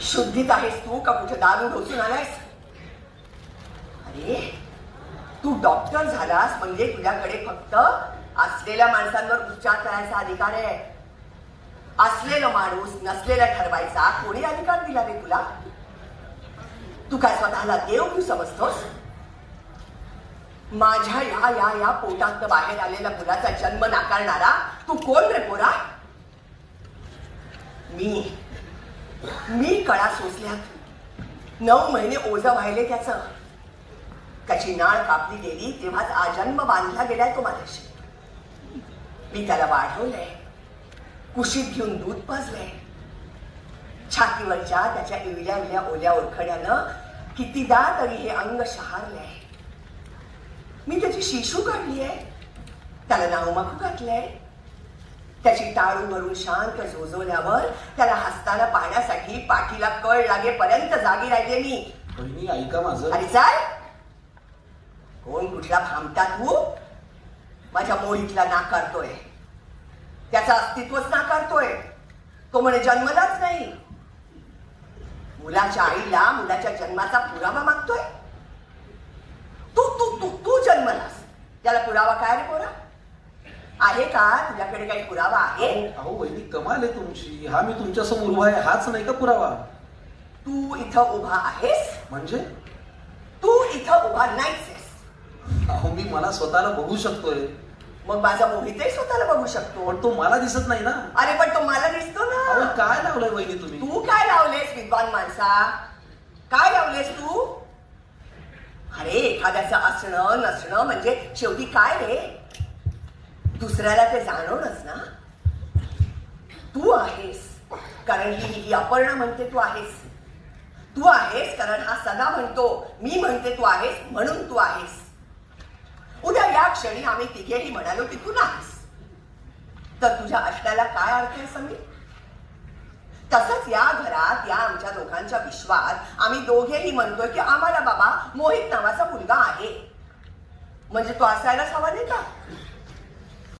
शुद्धीत आहेस तू का कुठे दारू ढोसून आलायस? अरे तू डॉक्टर झालास म्हणजे तुझ्याकडे फक्त असलेल्या माणसांवर उपचार करायचा अधिकार आहे. असलेला माणूस नसलेला ठरवायचा कोणी अधिकार दिला रे तुला? तू काय स्वतःला देव तू समजतोस? माझ्या या या या पोटात बाहेर आलेल्या मुलाचा जन्म नाकारणारा तू कोण रे पोरा? मी. मी कळा सोसल्यात नऊ महिने ओझं व्हायले त्याचं. त्याची नाळ कापली गेली तेव्हाच आजन्म बांधला गेलाय तो माझ्याशी. मी त्याला वाढवलंय. कुशीत घेऊन दूध पाजलंय. छातीवरच्या त्याच्या इवल्या इवल्या ओल्या ओरखड्यानं कितीदा तरी हे अंग शहारलंय. मी त्याची शिशू काढली आहे त्याला नावमाखू घातलंय. त्याची टाळू भरून शांत झोजवल्यावर त्याला पाहण्यासाठी पाठीला कळ लागेपर्यंत जागी राहिले मी. बहिणी ऐका माझं. अरे चाल कोण कुठला भामटा तू? माझ्या मोळीतला नाकारतोय. त्याचं अस्तित्वच नाकारतोय. तो म्हणे जन्मलाच नाही. मुलाच्या आईला मुलाच्या जन्माचा पुरावा मागतोय. तू तू तू तू जन्मलास. त्याला पुरावा काय रे पोरा? आहे का? तुझ्याकडे काही पुरावा आहे? अहो वहिनी कमाल आहे तुमची. हा मी तुमच्यासमोर उभा आहे हाच नाही का पुरावा? तू इथं उभा आहेस? म्हणजे? तू इथं उभा नाहीस अहो मी मला स्वतःला बघू शकतोय. मग माझा मोहितही स्वतःला बघू शकतो. पण तो मला दिसत नाही ना. अरे पण तो मला दिसतो अहो ना काय लावलंय वहिनी तुम्ही? तू काय लावलेस विद्वान माणसा? काय लावलेस तू? अरे एखाद्याचं असणं नसणं म्हणजे शेवटी काय रे? दुसऱ्याला ते जाणवणच ना. तू आहेस कारण ही ही अपर्णा म्हणते तू आहेस. तू आहेस कारण हा सदा म्हणतो मी म्हणते तू आहेस म्हणून तू आहेस. उद्या या क्षणी आम्ही तिघेही म्हणालो की तू नाहीस. तर तुझ्या असण्याला काय अर्थ आहे समीर तसंच या घरात या आमच्या दोघांच्या विश्वात आम्ही दोघेही म्हणतोय की आम्हाला बाबा मोहित नावाचा मुलगा आहे. म्हणजे तो असायलाच हवा नाही का?